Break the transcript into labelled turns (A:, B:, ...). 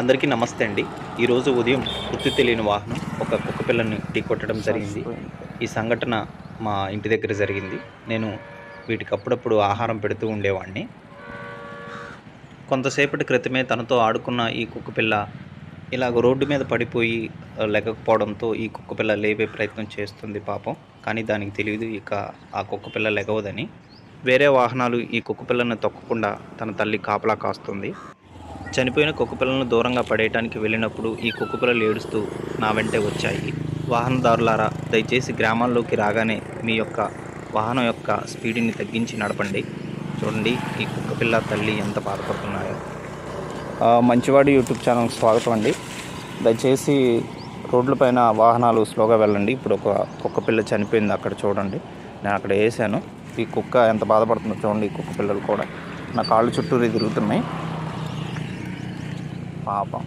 A: అందరికీ నమస్తే అండి. ఈరోజు ఉదయం గుర్తు తెలియని వాహనం ఒక కుక్క పిల్లని ఢీ కొట్టడం జరిగింది. ఈ సంఘటన మా ఇంటి దగ్గర జరిగింది. నేను వీటికి అప్పుడప్పుడు ఆహారం పెడుతూ ఉండేవాడిని కొంతసేపటి క్రితమే తనతో ఆడుకున్న ఈ కుక్క పిల్ల ఇలాగ రోడ్డు మీద పడిపోయి లెగకపోవడంతో ఈ కుక్క పిల్ల లేపే ప్రయత్నం చేస్తుంది పాపం. కానీ దానికి తెలియదు ఇక ఆ కుక్క పిల్ల లెగవదని. వేరే వాహనాలు ఈ కుక్క పిల్లను తొక్కకుండా తన తల్లి కాపలా కాస్తుంది. చనిపోయిన కుక్కపిల్లలను దూరంగా పడేయటానికి వెళ్ళినప్పుడు ఈ కుక్కపిల్లలు ఏడుస్తూ నా వెంటే వచ్చాయి. వాహనదారులారా దయచేసి గ్రామాల్లోకి రాగానే మీ యొక్క వాహనం యొక్క స్పీడ్ని తగ్గించి నడపండి. చూడండి ఈ కుక్కపిల్ల తల్లి ఎంత బాధపడుతున్నాయో. మంచివాడి యూట్యూబ్ ఛానల్కి స్వాగతం అండి. దయచేసి రోడ్లపైన వాహనాలు స్లోగా వెళ్ళండి. ఇప్పుడు ఒక కుక్కపిల్ల చనిపోయింది అక్కడ చూడండి. నేను అక్కడ వేసాను. ఈ కుక్క ఎంత బాధపడుతుందో చూడండి ఈ కుక్క పిల్లలు కూడా. నా కాళ్ళు చుట్టూరు తిరుగుతున్నాయి. పాపం